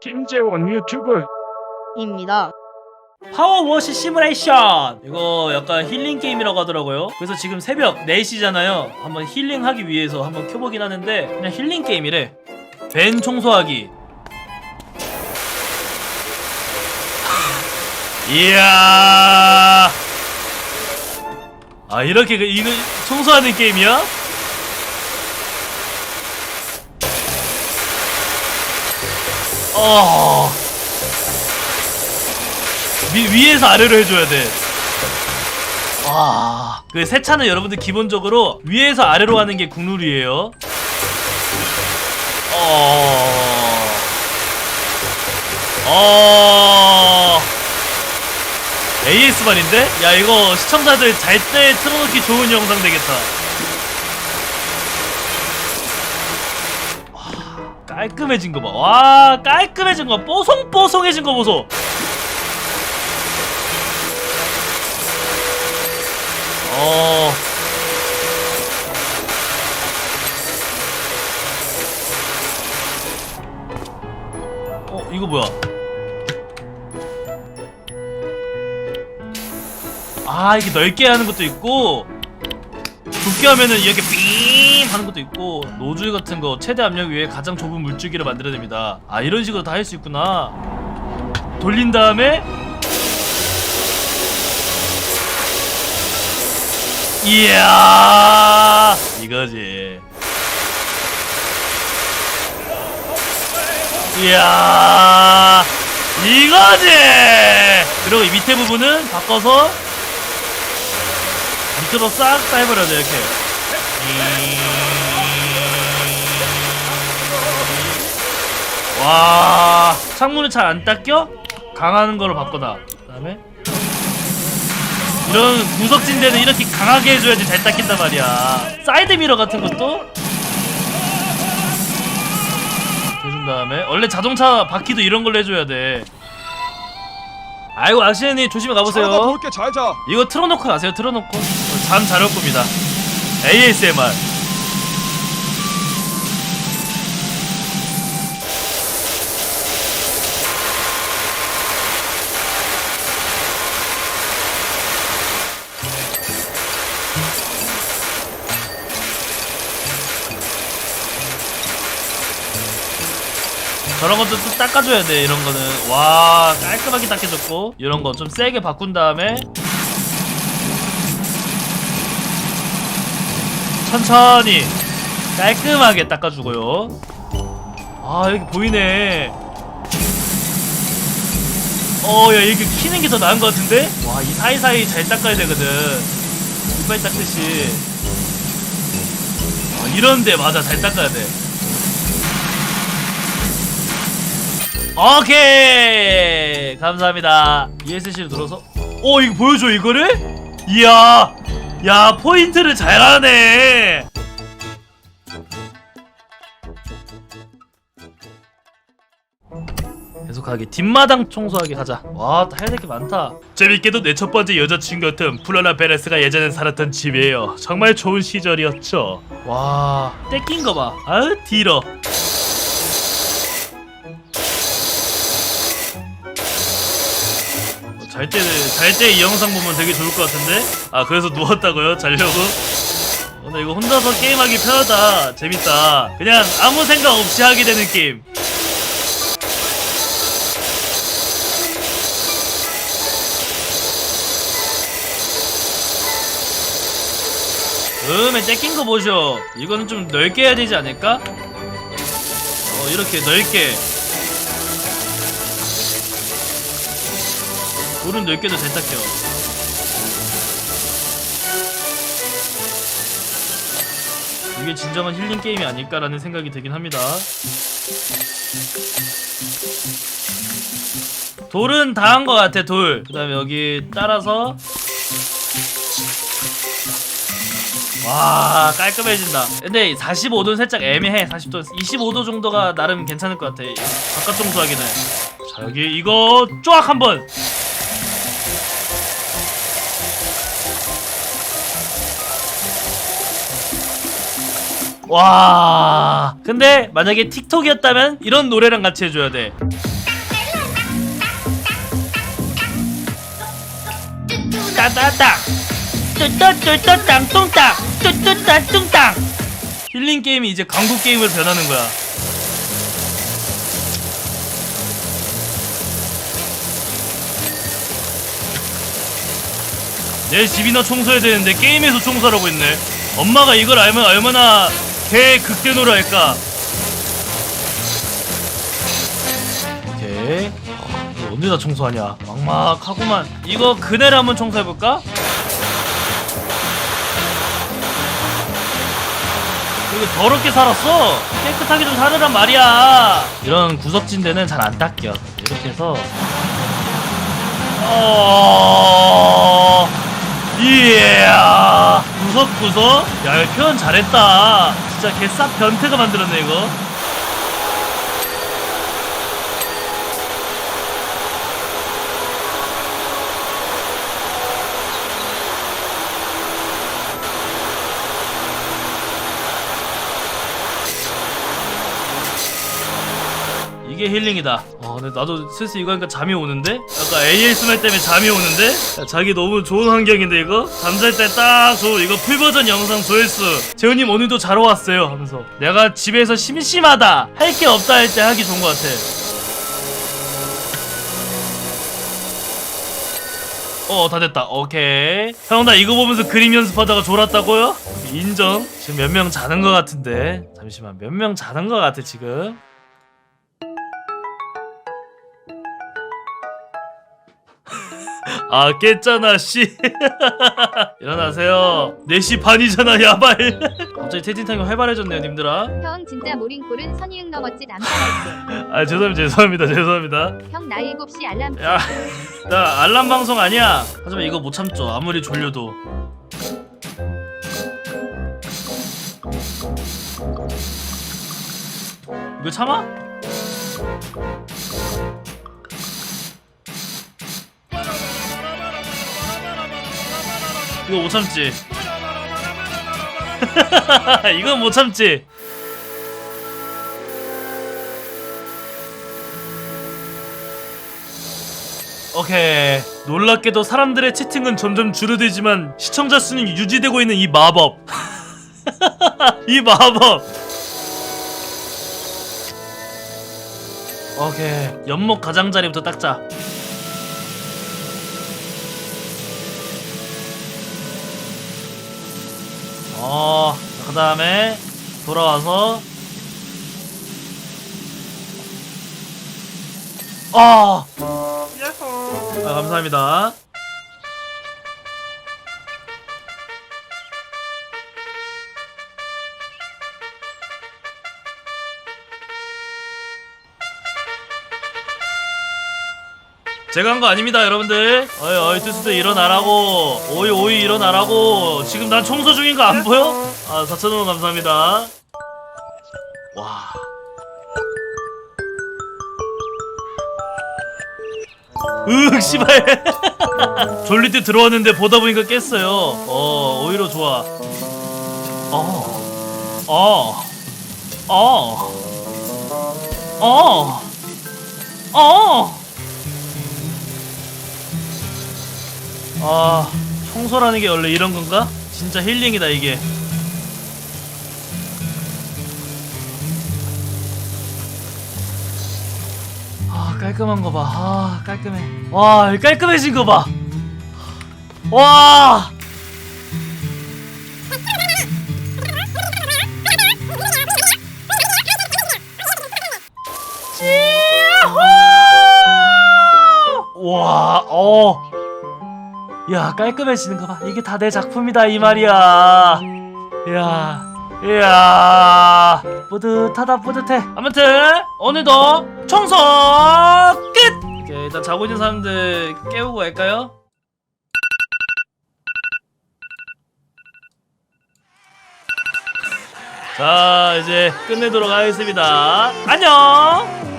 김재원 유튜브. 입니다. 파워워시 시뮬레이션! 이거 약간 힐링 게임이라고 하더라고요. 그래서 지금 새벽 4시잖아요. 한번 힐링하기 위해서 한번 켜보긴 하는데 그냥 힐링 게임이래. 벤 청소하기. 이야! 아 이렇게 그 이거 청소하는 게임이야? 어 위, 위에서 아래로 해줘야 돼. 아, 그 세차는 여러분들 기본적으로 위에서 아래로 하는 게 국룰이에요. 어, 어, AS반인데? 야 이거 시청자들 잘 때 틀어놓기 좋은 영상 되겠다. 깔끔해진 거 봐. 와, 깔끔해진 거, 뽀송뽀송해진 거 보소. 어. 어, 이거 뭐야? 아, 이게 넓게 하는 것도 있고, 좁게 하면은 이렇게 삥 하는 것도 있고, 노즐 같은 거 최대 압력 위에 가장 좁은 물줄기를 만들어냅니다. 아, 이런 식으로 다 할 수 있구나. 돌린 다음에 이야 이거지 이야 이거지 그리고 이 밑에 부분은 바꿔서 밑으로 싹 다 해버려야 돼 이렇게 와 창문을 잘 안 닦여? 강하는 걸로 바꿔다. 그 다음에 이런 구석진 데는 이렇게 강하게 해줘야지 잘 닦인단 말이야. 사이드 미러 같은 것도 해준 다음에 원래 자동차 바퀴도 이런 걸로 해줘야 돼. 아이고 아시안이 조심히 가보세요. 자다 볼게 잘 자. 이거 틀어놓고 가세요 틀어놓고. 잠 잘 올 겁니다 ASMR 저런 것도 또 닦아줘야 돼 이런 거는. 와 깔끔하게 닦여줬고 이런 거 좀 세게 바꾼 다음에 천천히 깔끔하게 닦아주고요. 아 여기 보이네. 어야 이렇게 키는 게 더 나은 것 같은데? 와 이 사이사이 잘 닦아야 되거든. 이빨 닦듯이. 아, 이런데 맞아 잘 닦아야 돼. 오케이! 감사합니다. ESC를 눌러서. 어 이거 보여줘 이거를? 이야 야 포인트를 잘하네. 계속하기 뒷마당 청소하기 가자. 와 해야 될게 많다. 재밌게도 내 첫 번째 여자친구였던 플라라 베레스가 예전에 살았던 집이에요. 정말 좋은 시절이었죠. 와 떼낀 거봐. 아으 뒤러 잘 때, 잘때 이 영상 보면 되게 좋을 것 같은데? 아, 그래서 누웠다고요? 자려고? 어, 나 이거 혼자서 게임하기 편하다. 재밌다. 그냥 아무 생각 없이 하게 되는 게임. 음에 째낀 거 보쇼. 이거는 좀 넓게 해야 되지 않을까? 어, 이렇게 넓게. 돌은 넓게도 잘 닦여. 이게 진정한 힐링 게임이 아닐까라는 생각이 들긴 합니다. 돌은 다 한 것 같아 돌. 그 다음에 여기 따라서 와 깔끔해진다. 근데 45도는 살짝 애매해. 40도, 25도 정도가 나름 괜찮을 것 같아. 바깥 청소하기는. 자 여기 이거 쫙 한번. 와. 근데 만약에 틱톡이었다면 이런 노래랑 같이 해줘야 돼. 따따따. 뚜뚜뚜뚜 땅뚱땅. 뚜뚜 땅뚱땅. 힐링 게임이 이제 광고 게임으로 변하는 거야. 내 집이나 청소해야 되는데 게임에서 청소하라고 했네. 엄마가 이걸 알면 얼마나 개 극대노를 할까? 오케이. 어, 이거 언제 다 청소하냐? 막막하구만. 이거 그네를 한번 청소해볼까? 이거 더럽게 살았어. 깨끗하게 좀 살으란 말이야. 이런 구석진 데는 잘 안 닦여. 이렇게 해서. 어... 이야. 구석구석 야 이거 표현 잘했다 진짜 개싹 변태가 만들었네 이거 이게 힐링이다. 어, 근데 나도 슬슬 이거 하니까 잠이 오는데? 약간 ASMR 때문에 잠이 오는데? 야, 자기 너무 좋은 환경인데 이거? 잠잘 때 딱 좋은 이거 풀버전 영상 조회수 재훈님 오늘도 자러 왔어요 하면서 내가 집에서 심심하다 할 게 없다 할 때 하기 좋은 것 같아 어, 다 됐다. 오케이. 형, 나 이거 보면서 그림 연습하다가 졸았다고요? 인정. 지금 몇 명 자는 것 같은데. 잠시만, 몇 명 자는 것 같아, 지금. 아 깼잖아 씨. 일어나세요. 4시 반이잖아 야발. 갑자기 태진탕이 활발해졌네요 님들아. 형 진짜 모링콜은 선이응 넘었지 남자할게. 아 죄송합니다 죄송합니다 죄송합니다. 형나 7시 알람 야 나 알람 방송 아니야. 하지만 이거 못 참죠 아무리 졸려도. 이거 참아? 이거 못 참지. 이건 못 참지. 오케이. 놀랍게도 사람들의 채팅은 점점 줄어들지만 시청자 수는 유지되고 있는 이 마법. 이 마법. 오케이. 연목 가장자리부터 닦자 어, 그 다음에 돌아와서. 아, 아 감사합니다. 제가 한 거 아닙니다, 여러분들. 어이, 어이, 투스도 일어나라고. 오이, 오이, 일어나라고. 지금 난 청소 중인 거 안 보여? 아, 4,000원 감사합니다. 와. 으흑, 씨발. 졸릴 때 들어왔는데 보다 보니까 깼어요. 어, 오히려 좋아. 어. 어. 어. 어. 어. 아 청소라는 게 원래 이런 건가? 진짜 힐링이다 이게. 아 깔끔한 거봐 아 깔끔해. 와 깔끔해진 거봐. 와! 와, 어. 야, 깔끔해지는 거 봐. 이게 다 내 작품이다, 이 말이야. 이야. 이야. 뿌듯하다, 뿌듯해. 아무튼, 오늘도 청소 끝! 오케이, 일단 자고 있는 사람들 깨우고 갈까요? 자, 이제 끝내도록 하겠습니다. 안녕!